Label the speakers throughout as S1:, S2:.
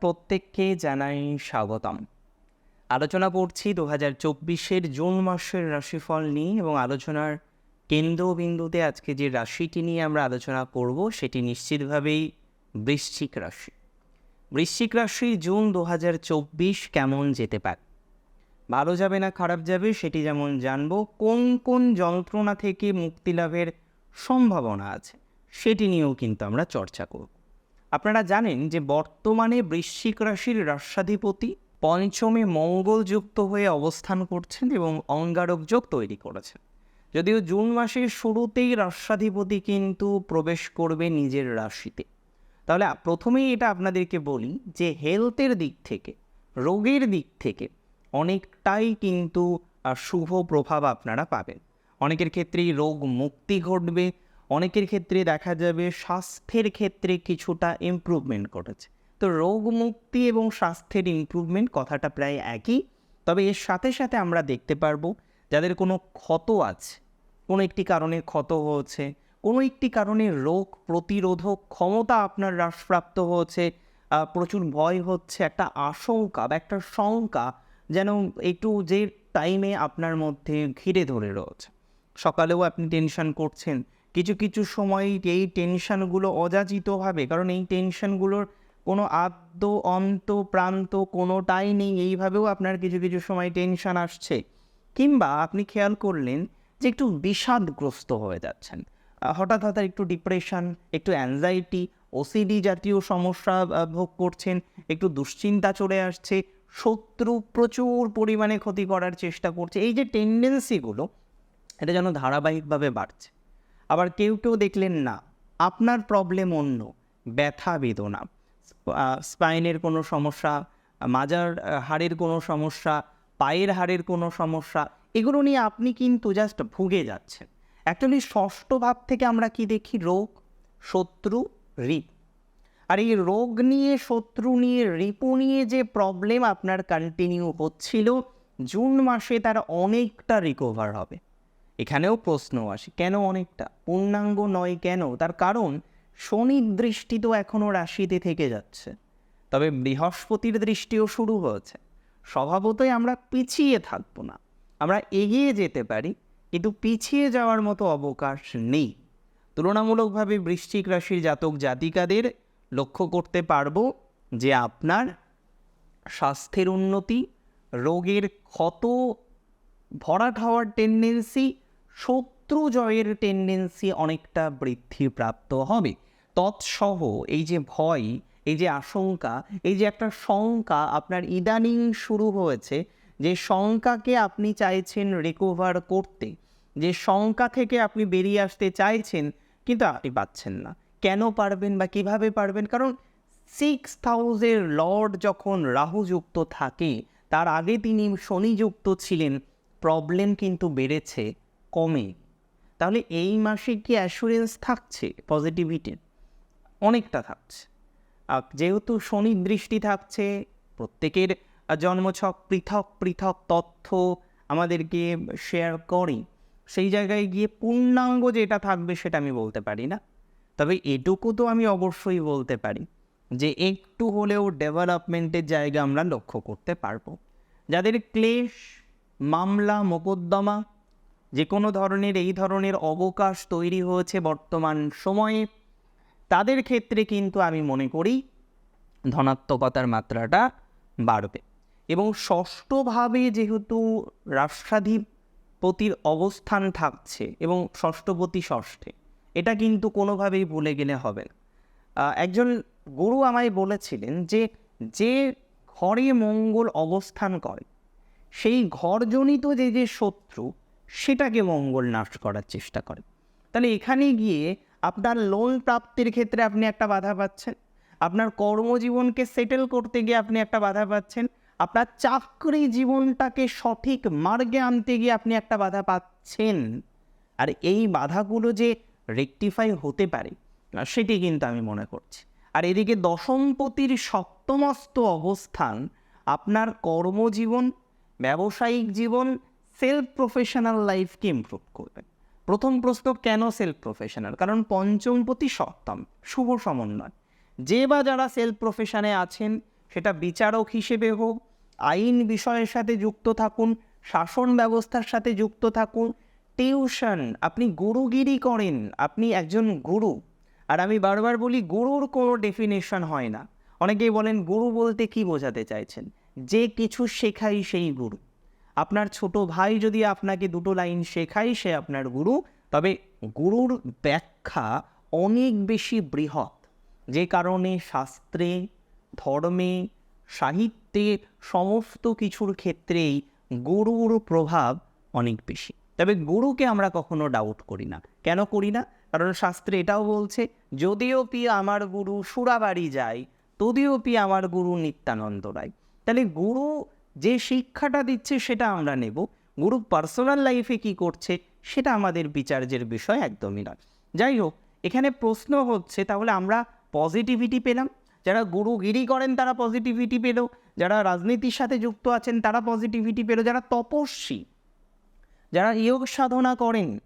S1: প্রত্যেককে জানাই স্বাগতম। আলোচনা করছি দু হাজার চব্বিশের জুন মাসের রাশিফল নিয়ে এবং আলোচনার কেন্দ্রবিন্দুতে আজকে যে রাশিটি নিয়ে আমরা আলোচনা করব সেটি নিশ্চিতভাবেই বৃশ্চিক রাশি। বৃশ্চিক রাশি জুন দু হাজার চব্বিশ কেমন যেতে পারে? ভালো যাবে না খারাপ যাবে সেটি যেমন জানব, কোন কোন যন্ত্রণা থেকে মুক্তি লাভের সম্ভাবনা আছে সেটি নিয়েও কিন্তু আমরা চর্চা করব। আপনারা জানেন যে বর্তমানে বৃশ্চিক রাশির রাষ্ট্রাধিপতি পঞ্চমে মঙ্গলযুক্ত হয়ে অবস্থান করছেন এবং অঙ্গারক যোগ তৈরি করেছেন। যদিও জুন মাসের শুরুতেই রাষ্ট্রাধিপতি কিন্তু প্রবেশ করবে নিজের রাশিতে। তাহলে প্রথমেই এটা আপনাদেরকে বলি যে হেলথের দিক থেকে, রোগের দিক থেকে অনেকটাই কিন্তু শুভ প্রভাব আপনারা পাবেন। অনেকের ক্ষেত্রেই রোগ মুক্তি ঘটবে অনেকের ক্ষেত্রে দেখা যাবে স্বাস্থ্যের ক্ষেত্রে কিছুটা ইমপ্রুভমেন্ট ঘটেছে। তো রোগ মুক্তি এবং স্বাস্থ্যের ইমপ্রুভমেন্ট কথাটা প্রায় একই। তবে এর সাথে সাথে আমরা দেখতে পারব যাদের কোনো ক্ষত আছে, কোনো একটি কারণে ক্ষত হয়েছে, কোনো একটি কারণে রোগ প্রতিরোধক ক্ষমতা আপনার হ্রাসপ্রাপ্ত হয়েছে প্রচুর ভয় হচ্ছে, একটা আশঙ্কা বা একটা শঙ্কা যেন একটু যে টাইমে আপনার মধ্যে ঘিরে ধরে রয়েছে। সকালেও আপনি টেনশন করছেন কিছু কিছু সময় এই টেনশনগুলো অযাচিতভাবে, কারণ এই টেনশনগুলোর কোনো আদ্য অন্ত, প্রান্ত কোনোটাই নেই, এইভাবেও আপনার কিছু কিছু সময় টেনশন আসছে। কিংবা আপনি খেয়াল করলেন যে একটু বিষাদগ্রস্ত হয়ে যাচ্ছেন। হঠাৎ হঠাৎ একটু ডিপ্রেশন একটু অ্যাংজাইটি ওসিডি জাতীয় সমস্যা ভোগ করছেন, একটু দুশ্চিন্তা চলে আসছে, শত্রু প্রচুর পরিমাণে ক্ষতি করার চেষ্টা করছে। এই যে টেন্ডেন্সিগুলো এটা যেন ধারাবাহিকভাবে বাড়ছে। আবার কেউ কেউ দেখলেন না, আপনার প্রবলেম অন্য, ব্যথা, বেদনা স্পাইনের কোনো সমস্যা, মাজার হাড়ের কোনো সমস্যা, পায়ের হাড়ের কোনো সমস্যা, এগুলো নিয়ে আপনি কিন্তু জাস্ট ভুগে যাচ্ছেন। অ্যাকচুয়ালি ষষ্ঠ ভাব থেকে আমরা কি দেখি? রোগ, শত্রু, রিপ। আর এই রোগ নিয়ে, শত্রু নিয়ে, রিপু নিয়ে যে প্রবলেম আপনার কন্টিনিউ হচ্ছিল, জুন মাসে তার অনেকটা রিকভার হবে। এখানেও প্রশ্ন আসে, কেন অনেকটা? পূর্ণাঙ্গ নয় কেন? তার কারণ শনির দৃষ্টি তো এখনও রাশিতে থেকে যাচ্ছে। তবে বৃহস্পতির দৃষ্টিও শুরু হয়েছে। স্বভাবতই আমরা পিছিয়ে থাকব না। আমরা এগিয়ে যেতে পারি, কিন্তু পিছিয়ে যাওয়ার মতো অবকাশ নেই। তুলনামূলকভাবে বৃশ্চিক রাশির জাতক জাতিকাদের লক্ষ্য করতে পারব যে আপনার স্বাস্থ্যের উন্নতি, রোগের ক্ষত, ভরাট হওয়ার টেন্ডেন্সি শত্রু জয়ের টেন্ডেন্সি অনেকটা বৃদ্ধি প্রাপ্ত হবে। তৎসহ এই যে ভয়, এই যে আশঙ্কা, এই যে একটা শঙ্কা আপনার ইদানিং শুরু হয়েছে, যে শঙ্কাকে আপনি চাইছেন রিকভার করতে, যে শঙ্কা থেকে আপনি বেরিয়ে আসতে চাইছেন, কিন্তু আপনি পাচ্ছেন না। কেন পারবেন বা কীভাবে পারবেন? কারণ সিক্স হাউসের লর্ড যখন রাহুযুক্ত থাকে, তার আগে তিনি শনিযুক্ত ছিলেন প্রবলেম কিন্তু বেড়েছে। কমে, তাহলে এই মাসে কি অ্যাসুরেন্স থাকছে? পজিটিভিটির অনেকটা থাকছে। আর যেহেতু শনির দৃষ্টি থাকছে, প্রত্যেকের জন্মছক পৃথক পৃথক তথ্য আমাদেরকে শেয়ার করে, সেই জায়গায় গিয়ে পূর্ণাঙ্গ যেটা থাকবে সেটা আমি বলতে পারি না। তবে এটুকু তো আমি অবশ্যই বলতে পারি যে একটু হলেও ডেভেলপমেন্টের জায়গা আমরা লক্ষ্য করতে পারব। যাদের ক্লেশ, মামলা, মোকদ্দমা যে কোনো ধরনের, এই ধরনের অবকাশ তৈরি হয়েছে বর্তমান সময়ে, তাদের ক্ষেত্রে কিন্তু আমি মনে করি ধনাত্মকতার মাত্রাটা বাড়বে। এবং ষষ্ঠভাবে যেহেতু রাষ্ট্রাধিপতির অবস্থান থাকছে এবং ষষ্ঠপতি ষষ্ঠে, এটা কিন্তু কোনোভাবেই ভুলে গেলে হবে না। একজন গুরু আমায় বলেছিলেন যে যে ঘরে মঙ্গল অবস্থান করে, সেই ঘরজনিত যে যে শত্রু সেটাকে মঙ্গল নাশ করার চেষ্টা করে। তাহলে এখানে গিয়ে আপনার লোন প্রাপ্তির ক্ষেত্রে আপনি একটা বাধা পাচ্ছেন। আপনার কর্মজীবনকে সেটেল করতে গিয়ে আপনি একটা বাধা পাচ্ছেন। আপনার চাকরি জীবনটাকে সঠিক মার্গে আনতে গিয়ে আপনি একটা বাধা পাচ্ছেন। আর এই বাধাগুলো যে রেকটিফাই হতে পারে সেটি কিন্তু আমি মনে করছি। আর এদিকে দশমপতির সপ্তমস্ত অবস্থান, আপনার কর্মজীবন, ব্যবসায়িক জীবন সেলফ প্রফেশনাল লাইফকে ইম্প্রুভ করবে? প্রথম প্রশ্ন, কেন সেলফ প্রফেশনাল কারণ পঞ্চমপতি সপ্তম, শুভ সমন্বয়। যে বা যারা সেলফ প্রফেশনে আছেন, সেটা বিচারক হিসেবে হোক, আইন বিষয়ের সাথে যুক্ত থাকুন, শাসন ব্যবস্থার সাথে যুক্ত থাকুন টিউশন আপনি গুরুগিরি করেন, আপনি একজন গুরু। আর আমি বারবার বলি, গুরুর কোনো ডেফিনেশন হয় না। অনেকেই বলেন, গুরু বলতে কি বোঝাতে চাইছেন? যে কিছু শেখাই সেই গুরু। আপনার ছোট ভাই যদি আপনাকে দুটো লাইন শেখায়, সে আপনার গুরু। তবে গুরুর ব্যাখ্যা অনেক বেশি বৃহৎ। যে কারণে শাস্ত্রে, ধর্মে, সাহিত্যে সমস্ত কিছুর ক্ষেত্রেই গুরুর প্রভাব অনেক বেশি। তবে গুরুকে আমরা কখনো ডাউট করি না। কেন করি না? কারণ শাস্ত্রে এটাও বলছে, যদিও পি আমার গুরু সুরাবাড়ি যায়, তদিও পি আমার গুরু নিত্যানন্দ রায়। তাহলে গুরু যে শিক্ষাটা দিচ্ছে সেটা আমরা নেব। গুরু পার্সোনাল লাইফে কি করছে সেটা আমাদের বিচার্যের বিষয় একদমই নয়। যাই হোক, এখানে প্রশ্ন হচ্ছে তাহলে আমরা পজিটিভিটি পেলাম? যারা গুরুগিরি করেন তারা পজিটিভিটি পেল, যারা রাজনীতির সাথে যুক্ত আছেন তারা পজিটিভিটি পেল, যারা তপস্বী, যারা যোগ সাধনা করেন,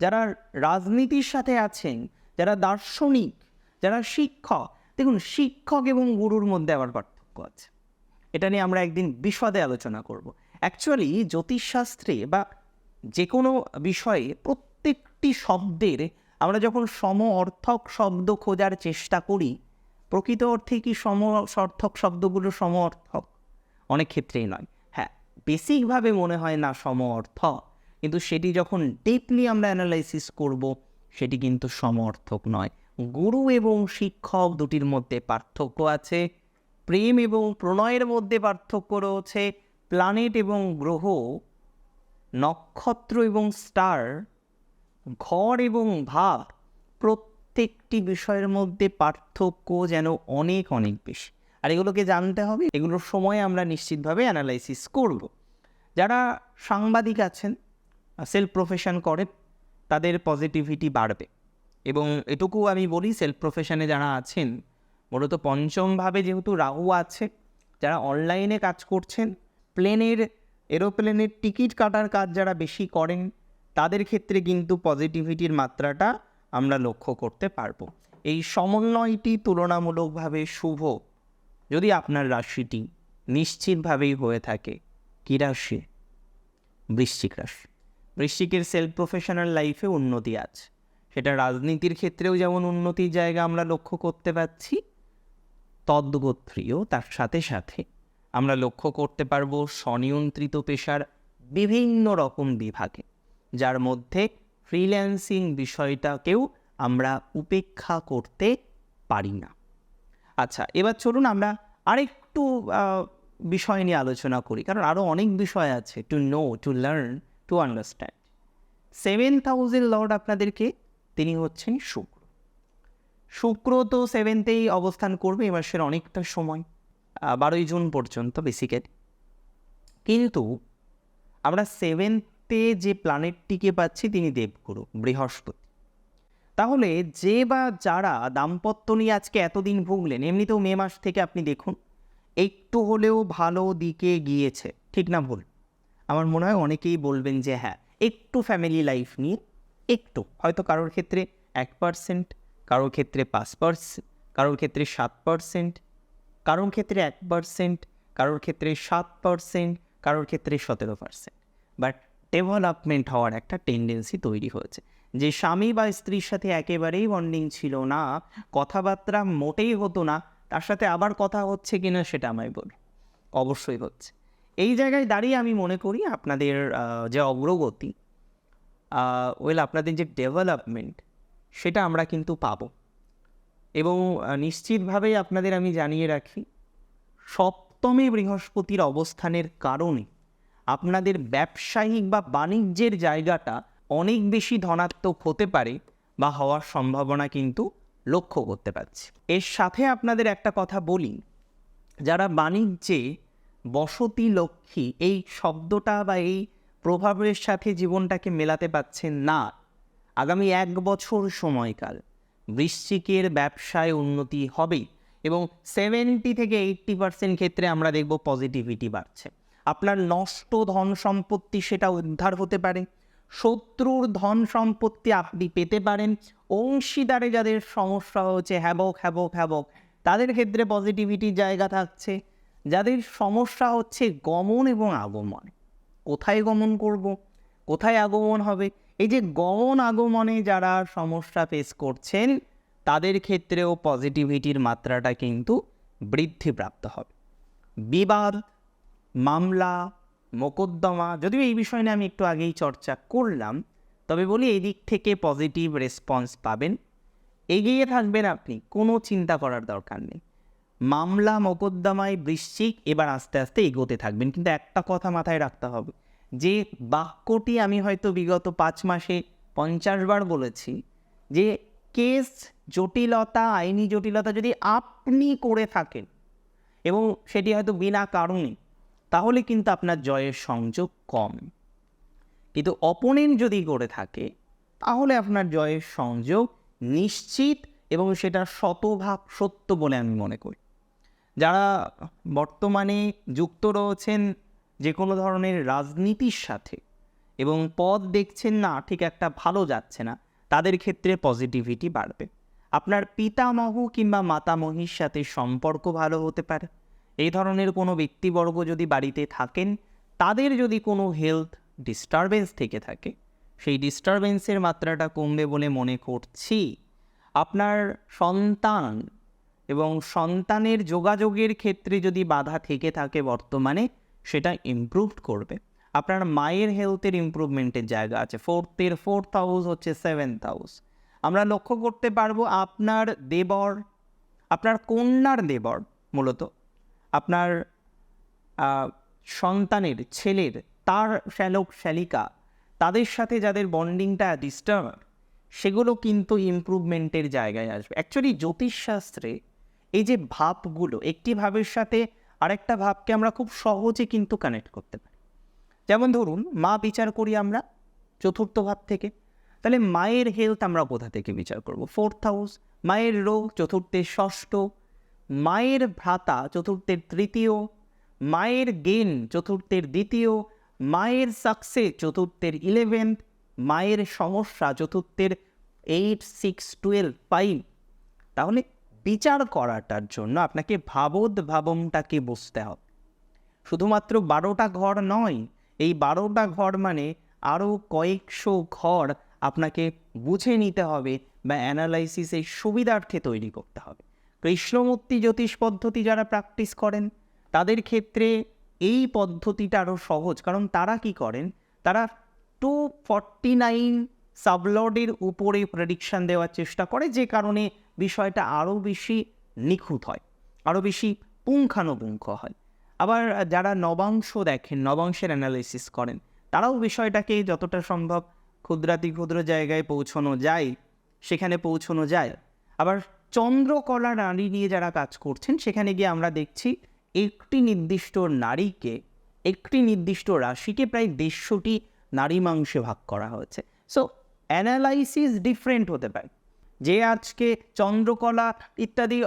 S1: যারা রাজনীতির সাথে আছেন, যারা দার্শনিক, যারা শিক্ষক, দেখুন শিক্ষক এবং গুরুর মধ্যে আবার পার্থক্য আছে। এটা নিয়ে আমরা একদিন বিশদে আলোচনা করব। অ্যাকচুয়ালি জ্যোতিষশাস্ত্রে বা যে কোনো বিষয়ে প্রত্যেকটি শব্দের আমরা যখন সম অর্থক শব্দ খোঁজার চেষ্টা করি, প্রকৃত অর্থে কি সম অর্থক শব্দগুলো সম অর্থক? অনেক ক্ষেত্রেই নয়। হ্যাঁ বেসিকভাবে মনে হয় না সম অর্থ, কিন্তু সেটি যখন ডিপলি আমরা অ্যানালাইসিস করব, সেটি কিন্তু সমর্থক নয়। গুরু এবং শিক্ষক দুটির মধ্যে পার্থক্য আছে। প্রেম এবং প্রণয়ের মধ্যে পার্থক্য রয়েছে। প্ল্যানেট এবং গ্রহ, নক্ষত্র এবং স্টার ঘর এবং ভাব প্রত্যেকটি বিষয়ের মধ্যে পার্থক্য যেন অনেক অনেক বেশি। আর এগুলোকে জানতে হবে, এগুলোর সময় আমরা নিশ্চিতভাবে অ্যানালাইসিস করব। যারা সাংবাদিক আছেন সেলফ প্রফেশন করেন, তাদের পজিটিভিটি বাড়বে। এবং এটুকু আমি বলি সেলফ প্রফেশনে যারা আছেন মূলত পঞ্চমভাবে যেহেতু রাহু আছে, যারা অনলাইনে কাজ করছেন, প্লেনের এরোপ্লেনের টিকিট কাটার কাজ যারা বেশি করেন, তাদের ক্ষেত্রে কিন্তু পজিটিভিটির মাত্রাটা আমরা লক্ষ্য করতে পারব। এই সমন্বয়টি তুলনামূলকভাবে শুভ। যদি আপনার রাশিটি নিশ্চিতভাবেই হয়ে থাকে, কী রাশি? বৃশ্চিক রাশি। বৃশ্চিকের সেলফ প্রফেশনাল লাইফে উন্নতি আছে। সেটা রাজনীতির ক্ষেত্রেও যেমন উন্নতির জায়গা আমরা লক্ষ্য করতে পারছি তদ্গোত্রীয় তার সাথে সাথে আমরা লক্ষ্য করতে পারব স্বনিয়ন্ত্রিত পেশার বিভিন্ন রকম বিভাগে, যার মধ্যে ফ্রিল্যান্সিং বিষয়টাকেও আমরা উপেক্ষা করতে পারি না। আচ্ছা এবার চলুন আমরা আরেকটু বিষয় নিয়ে আলোচনা করি, কারণ আরও অনেক বিষয় আছে to know to learn to understand seven হাউসের লর্ড আপনাদেরকে, তিনি হচ্ছেন শুক্র। শুক্র তো সেভেন্থেই অবস্থান করবে এ মাসের অনেকটা সময় বারোই জুন পর্যন্ত বেসিক্যালি কিন্তু আমরা সেভেন্থে যে প্ল্যানেটটিকে পাচ্ছি, তিনি দেবগুরু, বৃহস্পতি। তাহলে যে বা যারা দাম্পত্য নিয়ে আজকে এতদিন ভুগলেন, এমনিতেও মে মাস থেকে আপনি দেখুন, একটু হলেও ভালো দিকে গিয়েছে, ঠিক না ভুল? আমার মনে হয় অনেকেই বলবেন যে হ্যাঁ একটু ফ্যামিলি লাইফ নিয়ে, একটু, হয়তো কারোর ক্ষেত্রে এক পার্সেন্ট কারোর ক্ষেত্রে পাঁচ পার্সেন্ট কারোর ক্ষেত্রে সাত পার্সেন্ট কারোর ক্ষেত্রে এক পার্সেন্ট কারোর ক্ষেত্রে সাত পার্সেন্ট কারোর ক্ষেত্রে সতেরো পার্সেন্ট বাট ডেভেলপমেন্ট হওয়ার একটা টেন্ডেন্সি তৈরি হয়েছে। যে স্বামী বা স্ত্রীর সাথে একেবারেই বন্ডিং ছিল না, কথাবার্তা মোটেই হতো না, তার সাথে আবার কথা হচ্ছে কিনা সেটা আমায় বল অবশ্যই হচ্ছে। এই জায়গায় দাঁড়িয়ে আমি মনে করি আপনাদের যে অগ্রগতি ওয়েল আপনাদের যে ডেভেলপমেন্ট সেটা আমরা কিন্তু পাব। এবং নিশ্চিতভাবেই আপনাদের আমি জানিয়ে রাখি, সপ্তমে বৃহস্পতির অবস্থানের কারণে আপনাদের ব্যবসায়িক বা বাণিজ্যের জায়গাটা অনেক বেশি ধনাত্মক হতে পারে বা হওয়ার সম্ভাবনা কিন্তু লক্ষ্য করতে পারছি। এর সাথে আপনাদের একটা কথা বলি, যারা বাণিজ্যে বসতি লক্ষ্মী, এই শব্দটা বা এই প্রভাবের সাথে জীবনটাকে মেলাতে পাচ্ছেন না আগামী এক বছর সময়কাল। বৃশ্চিকের ব্যবসায় উন্নতি হবে এবং সেভেন্টি থেকে এইট্টি পার্সেন্ট ক্ষেত্রে আমরা দেখব পজিটিভিটি বাড়ছে। আপনার নষ্ট ধন সম্পত্তি সেটা উদ্ধার হতে পারে। শত্রুর ধন সম্পত্তি আপনি পেতে পারেন। অংশীদারে যাদের সমস্যা হচ্ছে, হ্যাবক হ্যাবক হ্যাবক, তাদের ক্ষেত্রে পজিটিভিটির জায়গা থাকছে। যাদের সমস্যা হচ্ছে গমন এবং আগমন। কোথায় গমন করব? কোথায় আগমন হবে? এই যে গমন আগমনে যারা সমস্যা ফেস করছেন, তাদের ক্ষেত্রেও পজিটিভিটির মাত্রাটা কিন্তু বৃদ্ধিপ্রাপ্ত হবে। বিবাদ, মামলা, মোকদ্দমা, যদিও এই বিষয় নিয়ে আমি একটু আগেই চর্চা করলাম, তবে বলি এই দিক থেকে পজিটিভ রেসপন্স পাবেন। এগিয়ে থাকবেন আপনি, কোনো চিন্তা করার দরকার নেই। মামলা, মোকদ্দমায় বৃশ্চিক, এবার আস্তে আস্তে এগোতে থাকবেন, কিন্তু একটা কথা মাথায় রাখতে হবে। যে বাক্যটি আমি হয়তো বিগত পাঁচ মাসে পঞ্চাশ বার বলেছি, যে কেস জটিলতা, আইনি জটিলতা যদি আপনি করে থাকেন এবং সেটি হয়তো বিনা কারণে, তাহলে কিন্তু আপনার জয়ের সংযোগ কম। কিন্তু অপোনেন্ট যদি করে থাকে, তাহলে আপনার জয়ের সংযোগ নিশ্চিত এবং সেটা শতভাগ সত্য বলে আমি মনে করি। যারা বর্তমানে যুক্ত রয়েছেন যে কোনো ধরনের রাজনীতির সাথে এবং পদ দেখছেন না, ঠিক একটা ভালো যাচ্ছে না, তাদের ক্ষেত্রে পজিটিভিটি বাড়বে। আপনার পিতামহ কিংবা মাতামহীর সাথে সম্পর্ক ভালো হতে পারে। এই ধরনের কোনো ব্যক্তিবর্গ যদি বাড়িতে থাকেন, তাদের যদি কোনো হেলথ ডিস্টারবেন্স থেকে থাকে, সেই ডিস্টারবেন্সের মাত্রাটা কমবে বলে মনে করছি। আপনার সন্তান এবং সন্তানের যোগাযোগের ক্ষেত্রে যদি বাধা থেকে থাকে বর্তমানে সেটা ইমপ্রুভ করবে। আপনার মায়ের হেলথের ইমপ্রুভমেন্টের জায়গা আছে। ফোর্থের ফোর্থ হাউস হচ্ছে সেভেন্থ হাউস আমরা লক্ষ্য করতে পারব আপনার দেবর, আপনার কন্যার দেবর মূলত, আপনার সন্তানের, ছেলের, তার শ্যালক, শ্যালিকা, তাদের সাথে যাদের বন্ডিংটা ডিস্টার্ব সেগুলো কিন্তু ইমপ্রুভমেন্টের জায়গায় আসবে। অ্যাকচুয়ালি জ্যোতিষশাস্ত্রে এই যে ভাবগুলো, একটি ভাবের সাথে আরেকটা ভাবকে আমরা খুব সহজে কিন্তু কানেক্ট করতে পারি। যেমন ধরুন, মা বিচার করি আমরা চতুর্থ ভাব থেকে, তাহলে মায়ের হেলথ আমরা কোথা থেকে বিচার করব? ফোর্থ হাউস মায়ের রোগ চতুর্থের ষষ্ঠ, মায়ের ভ্রাতা চতুর্থের তৃতীয়, মায়ের গেন চতুর্থের দ্বিতীয়, মায়ের সাকসেস চতুর্থের ইলেভেন্থ মায়ের সমস্যা চতুর্থের এইট সিক্স টুয়েলভ ফাইভ তাহলে বিচার করাটার জন্য আপনাকে ভাবদ ভাবমটাকে বুঝতে হবে। শুধুমাত্র বারোটা ঘর নয়, এই বারোটা ঘর মানে আরও কয়েকশো ঘর আপনাকে বুঝে নিতে হবে বা অ্যানালাইসিসের সুবিধার্থে তৈরি করতে হবে। কৃষ্ণমূর্তি জ্যোতিষ পদ্ধতি যারা প্র্যাকটিস করেন, তাদের ক্ষেত্রে এই পদ্ধতিটা আরও সহজ, কারণ তারা কি করেন, তারা টু ফর্টি নাইন সাবলডের উপরে প্রেডিকশান দেওয়ার চেষ্টা করে, যে কারণে বিষয়টা আরও বেশি নিখুঁত হয়, আরও বেশি পুঙ্খানুপুঙ্খ হয়। আবার যারা নবাংশ দেখেন, নবাংশের অ্যানালাইসিস করেন, তারাও বিষয়টাকে যতটা সম্ভব ক্ষুদ্রাতি ক্ষুদ্র জায়গায় পৌঁছানো যায়, সেখানে পৌঁছানো যায়। আবার চন্দ্রকলা নারী নিয়ে যারা কাজ করছেন, সেখানে গিয়ে আমরা দেখছি একটি নির্দিষ্ট নারীকে, একটি নির্দিষ্ট রাশিকে প্রায় দেড়শোটি নারী মাংসে ভাগ করা হয়েছে। সো অ্যানালাইসিস ডিফারেন্ট হতে পারে। যে আজকে চন্দ্রকলা ইত্যাদি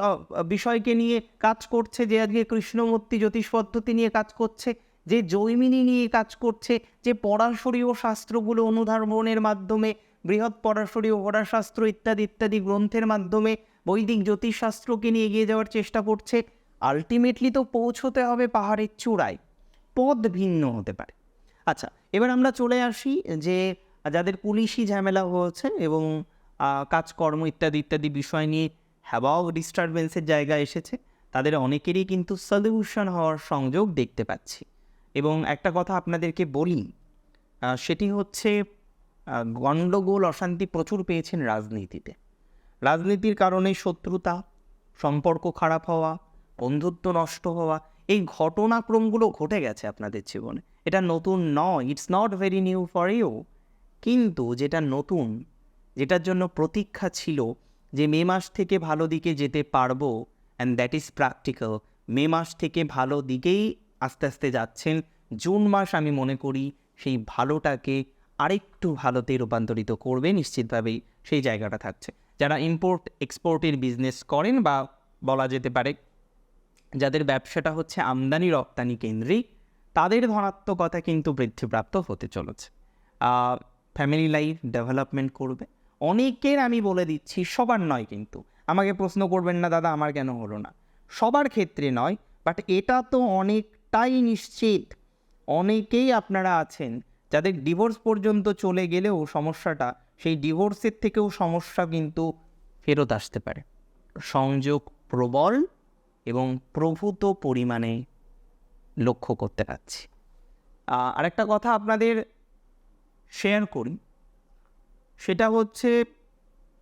S1: বিষয়কে নিয়ে কাজ করছে, যে আজকে কৃষ্ণমূর্তি জ্যোতিষ পদ্ধতি নিয়ে কাজ করছে, যে জৈমিনী নিয়ে কাজ করছে, যে পরাশরীয় শাস্ত্রগুলো অনুধাবনের মাধ্যমে, বৃহৎ পরাশরীয় হোরাশাস্ত্র ইত্যাদি ইত্যাদি গ্রন্থের মাধ্যমে বৈদিক জ্যোতিষশাস্ত্রকে নিয়ে এগিয়ে যাওয়ার চেষ্টা করছে। আলটিমেটলি তো পৌঁছতে হবে পাহাড়ের চূড়ায়। পথ ভিন্ন হতে পারে। আচ্ছা এবার আমরা চলে আসি যে যাদের পুলিশি ঝামেলা হয়েছে এবং কাজকর্ম ইত্যাদি ইত্যাদি বিষয় নিয়ে হ্যাবাও ডিস্টারবেন্সের জায়গা এসেছে। তাদের অনেকেরই কিন্তু সলিউশন হওয়ার সংযোগ দেখতে পাচ্ছি। এবং একটা কথা আপনাদেরকে বলি সেটি হচ্ছে গণ্ডগোল অশান্তি প্রচুর পেয়েছেন রাজনীতিতে। রাজনীতির কারণে শত্রুতা, সম্পর্ক খারাপ হওয়া, বন্ধুত্ব নষ্ট হওয়া, এই ঘটনাক্রমগুলো ঘটে গেছে আপনাদের জীবনে। এটা নতুন নয় it's not very new for you কিন্তু যেটা নতুন যেটার জন্য প্রতীক্ষা ছিল যে মে মাস থেকে ভালো দিকে যেতে পারব and that is practical May মাস থেকে ভালো দিকেই আস্তে আস্তে যাচ্ছেন। জুন মাস আমি মনে করি সেই ভালোটাকে আরেকটু ভালোতে রূপান্তরিত করবে, নিশ্চিতভাবেই সেই জায়গাটা থাকছে। যারা ইম্পোর্ট এক্সপোর্টের বিজনেস করেন বা বলা যেতে পারে যাদের ব্যবসাটা হচ্ছে আমদানি রপ্তানি কেন্দ্রিক, তাদের ধনাত্মকতা কিন্তু বৃদ্ধিপ্রাপ্ত হতে চলেছে। ফ্যামিলি লাইফ ডেভেলপমেন্ট করবে। অনেকের আমি বলে দিচ্ছি, সবার নয় কিন্তু। আমাকে প্রশ্ন করবেন না, দাদা, আমার কেন হলো না? সবার ক্ষেত্রে নয় বাট এটা তো অনেকটাই নিশ্চিত। অনেকেই আপনারা আছেন যাদের ডিভোর্স পর্যন্ত চলে গেলেও সমস্যাটা, সেই ডিভোর্সের থেকেও সমস্যা কিন্তু ফেরত আসতে পারে। সংযোগ প্রবল এবং প্রভূত পরিমাণে লক্ষ্য করতে পারছি। আরেকটা কথা আপনাদের শেয়ার করি। সেটা হচ্ছে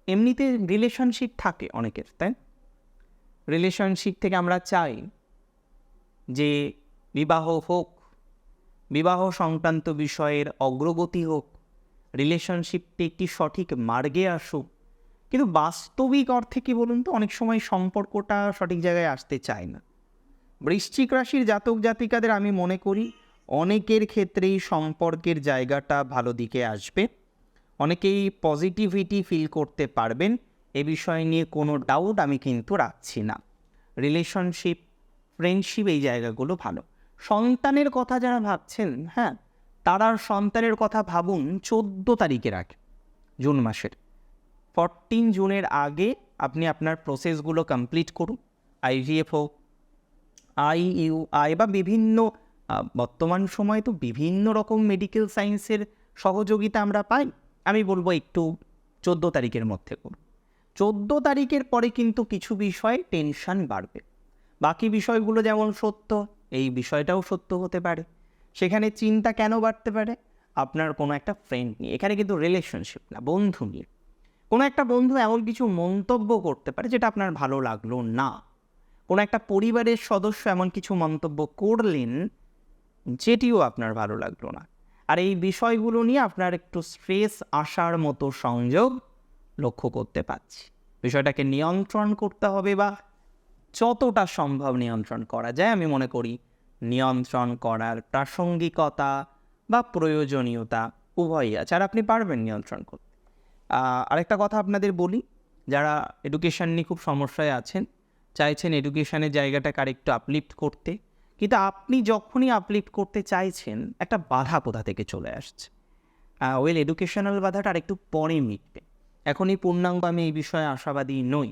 S1: এমনিতে রিলেশনশিপ থাকে অনেকের, তাই রিলেশনশিপ থেকে আমরা চাই যে বিবাহ হোক, বিবাহ সংক্রান্ত বিষয়ের অগ্রগতি হোক রিলেশনশিপটি একটি সঠিক মার্গে আসুক। কিন্তু বাস্তবিক অর্থে কি বলুন তো, অনেক সময় সম্পর্কটা সঠিক জায়গায় আসতে চায় না। বৃশ্চিক রাশির জাতক জাতিকাদের আমি মনে করি, অনেকের ক্ষেত্রেই সম্পর্কের জায়গাটা ভালো দিকে আসবে। অনেকেই পজিটিভিটি ফিল করতে পারবেন। এ বিষয় নিয়ে কোনো ডাউট আমি কিন্তু রাখছি না। রিলেশনশিপ ফ্রেন্ডশিপ এই জায়গাগুলো ভালো। সন্তানের কথা যারা ভাবছেন হ্যাঁ তারা সন্তানের কথা ভাবুন চোদ্দ তারিখের আগে, জুন মাসের। ফরটিন জুনের আগে আপনি আপনার প্রসেসগুলো কমপ্লিট করুন। আইভিএফ হোক আই ইউ আই বা বিভিন্ন বর্তমান সময়ে তো বিভিন্ন রকম মেডিকেল সায়েন্সের সহযোগিতা আমরা পাই। আমি বলব একটু চোদ্দ তারিখের মধ্যে করুন। চোদ্দ তারিখের পরে কিন্তু কিছু বিষয়ে টেনশন বাড়বে। বাকি বিষয়গুলো যেমন সত্য, এই বিষয়টাও সত্য হতে পারে। সেখানে চিন্তা কেন বাড়তে পারে? আপনার কোনো একটা ফ্রেন্ড নিয়ে। এখানে কিন্তু রিলেশনশিপ না, বন্ধু নিয়ে। কোনো একটা বন্ধু এমন কিছু মন্তব্য করতে পারে যেটা আপনার ভালো লাগল না। কোনো একটা পরিবারের সদস্য এমন কিছু মন্তব্য করলেন যেটিও আপনার ভালো লাগল না। আর এই বিষয়গুলো নিয়ে আপনার একটু স্ট্রেস আসার মতো সংযোগ লক্ষ্য করতে পারছি। বিষয়টাকে নিয়ন্ত্রণ করতে হবে বা যতটা সম্ভব নিয়ন্ত্রণ করা যায়, আমি মনে করি নিয়ন্ত্রণ করার প্রাসঙ্গিকতা বা প্রয়োজনীয়তা উভয়ই আছে। আর আপনি পারবেন নিয়ন্ত্রণ করতে। আরেকটা কথা আপনাদের বলি, যারা এডুকেশন নিয়ে খুব সমস্যায় আছেন, চাইছেন এডুকেশনের জায়গাটাকে আরেকটু আপলিফ্ট করতে কিন্তু আপনি যখনই আপলিফ্ট করতে চাইছেন, একটা বাধা কোথা থেকে চলে আসছে? ওয়েল এডুকেশনাল বাধাটা আরেকটু পরে মিটবে। এখনই পূর্ণাঙ্গ আমি এই বিষয়ে আশাবাদী নই।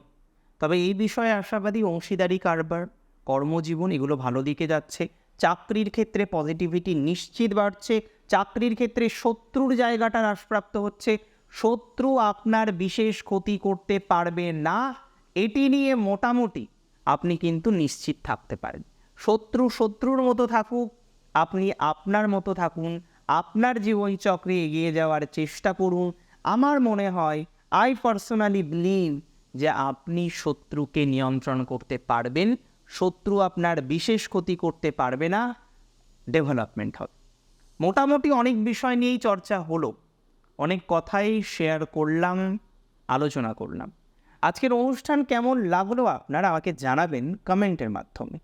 S1: তবে এই বিষয়ে আশাবাদী অংশীদারি কারবার, কর্মজীবন এগুলো ভালো দিকে যাচ্ছে। চাকরির ক্ষেত্রে পজিটিভিটি নিশ্চিত বাড়ছে। চাকরির ক্ষেত্রে শত্রুর জায়গাটা হ্রাসপ্রাপ্ত হচ্ছে। শত্রু আপনার বিশেষ ক্ষতি করতে পারবে না। এটি নিয়ে মোটামুটি আপনি কিন্তু নিশ্চিত থাকতে পারেন। শত্রু শত্রুর মতো থাকুক, আপনি আপনার মতো থাকুন, আপনার জীবনচক্রে এগিয়ে যাওয়ার চেষ্টা করুন। আমার মনে হয় আই পার্সোনালি বিলিভ যে আপনি শত্রুকে নিয়ন্ত্রণ করতে পারবেন। শত্রু আপনার বিশেষ ক্ষতি করতে পারবে না। ডেভেলপমেন্ট হবে। মোটামুটি অনেক বিষয় নিয়েই চর্চা হলো। অনেক কথাই শেয়ার করলাম, আলোচনা করলাম। আজকের অনুষ্ঠান কেমন লাগল আপনারা আমাকে জানাবেন কমেন্টের মাধ্যমে।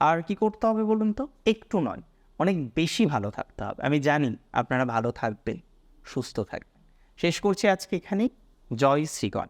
S1: আর কি করতে হবে বলুন তো? একটু নয়, অনেক বেশি ভালো থাকতে হবে। আমি জানি আপনারা ভালো থাকবেন, সুস্থ থাকবেন। শেষ করছি আজকে এখানে জয় শ্রীগণ।